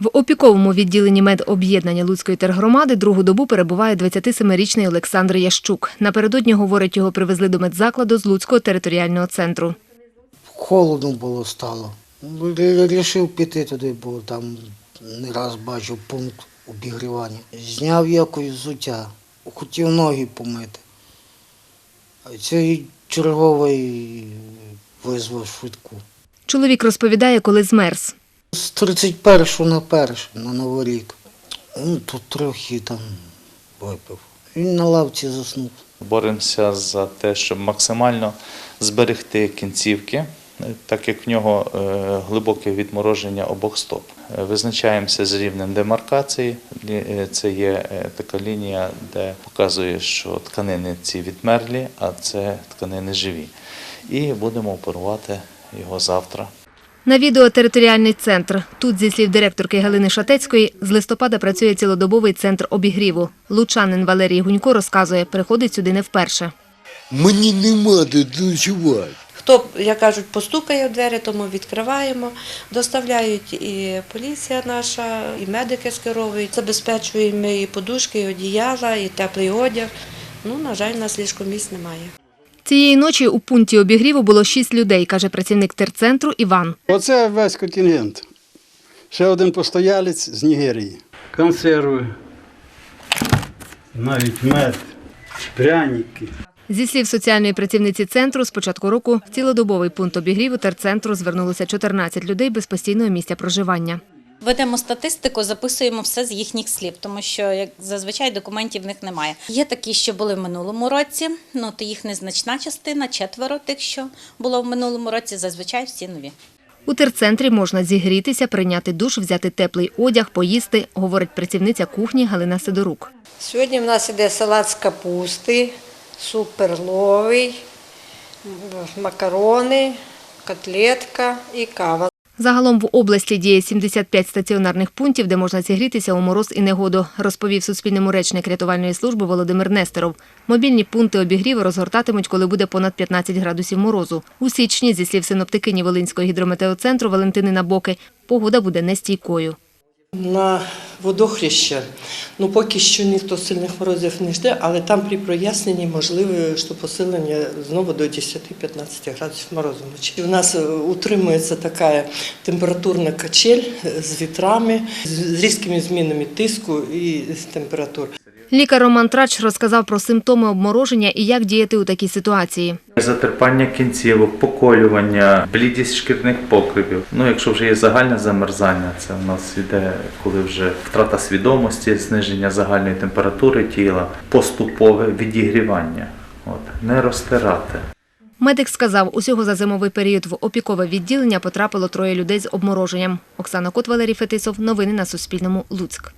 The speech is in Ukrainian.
В опіковому відділенні медоб'єднання Луцької тергромади другу добу перебуває 27-річний Олександр Ящук. Напередодні, говорить, його привезли до медзакладу з Луцького територіального центру. Холодно було стало. Рішив піти туди, бо там не раз бачив пункт обігрівання. Зняв якось взуття, хотів ноги помити. А цей черговий визвав швидку. Чоловік розповідає, коли змерз. З 31 на 1 на Новий рік. Ну, тут трохи там випив. Він на лавці заснув. Боремося за те, щоб максимально зберегти кінцівки, так як в нього е, глибоке відмороження обох стоп. Е, Визначаємося з рівнем демаркації. Е, Це є така лінія, де показує, що тканини ці відмерлі, а це тканини живі. І будемо оперувати його завтра. На відео територіальний центр. Тут, зі слів директорки Галини Шатецької, з листопада працює цілодобовий центр обігріву. Лучанин Валерій Гунько розказує, приходить сюди не вперше. Мені нема де ночувати. Хто, як кажуть, постукає в двері, тому відкриваємо. Доставляють і поліція наша, і медики скеровують. Забезпечуємо і подушки, і одіяла, і теплий одяг. Ну, на жаль, у нас ліжкомісць немає. Цієї ночі у пункті обігріву було шість людей, каже працівник терцентру Іван. Оце весь контингент. Ще один постоялець з Нігерії. Консерви, навіть мед, пряники. Зі слів соціальної працівниці центру, з початку року в цілодобовий пункт обігріву терцентру звернулося 14 людей без постійного місця проживання. Ведемо статистику, записуємо все з їхніх слів, тому що як зазвичай документів в них немає. Є такі, що були в минулому році, ну то їх незначна частина, четверо тих, що було в минулому році, зазвичай всі нові. У терцентрі можна зігрітися, прийняти душ, взяти теплий одяг, поїсти, говорить працівниця кухні Галина Сидорук. Сьогодні в нас іде салат з капусти, суп перловий, макарони, котлетка і кава. Загалом в області діє 75 стаціонарних пунктів, де можна зігрітися у мороз і негоду, розповів Суспільному речник рятувальної служби Володимир Нестеров. Мобільні пункти обігріву розгортатимуть, коли буде понад 15 градусів морозу. У січні, зі слів синоптикині Волинського гідрометеоцентру Валентини Набоки, погода буде нестійкою. На водохреща, ну поки що ніхто сильних морозів не жде, але там при проясненні можливе, що посилення знову до 10-15 градусів морозу. У нас е, утримується така температурна качель е, з вітрами, з різкими змінами тиску і температур. Лікар Роман Трач розказав про симптоми обмороження і як діяти у такій ситуації. Затерпання кінцівок, поколювання, блідість шкірних покривів. Ну, якщо вже є загальне замерзання, це в нас іде, коли вже втрата свідомості, зниження загальної температури тіла, поступове відігрівання. От, не розтирати. Медик сказав, усього за зимовий період в опікове відділення потрапило троє людей з обмороженням. Оксана Кот, Валерій Фетисов. Новини на Суспільному. Луцьк.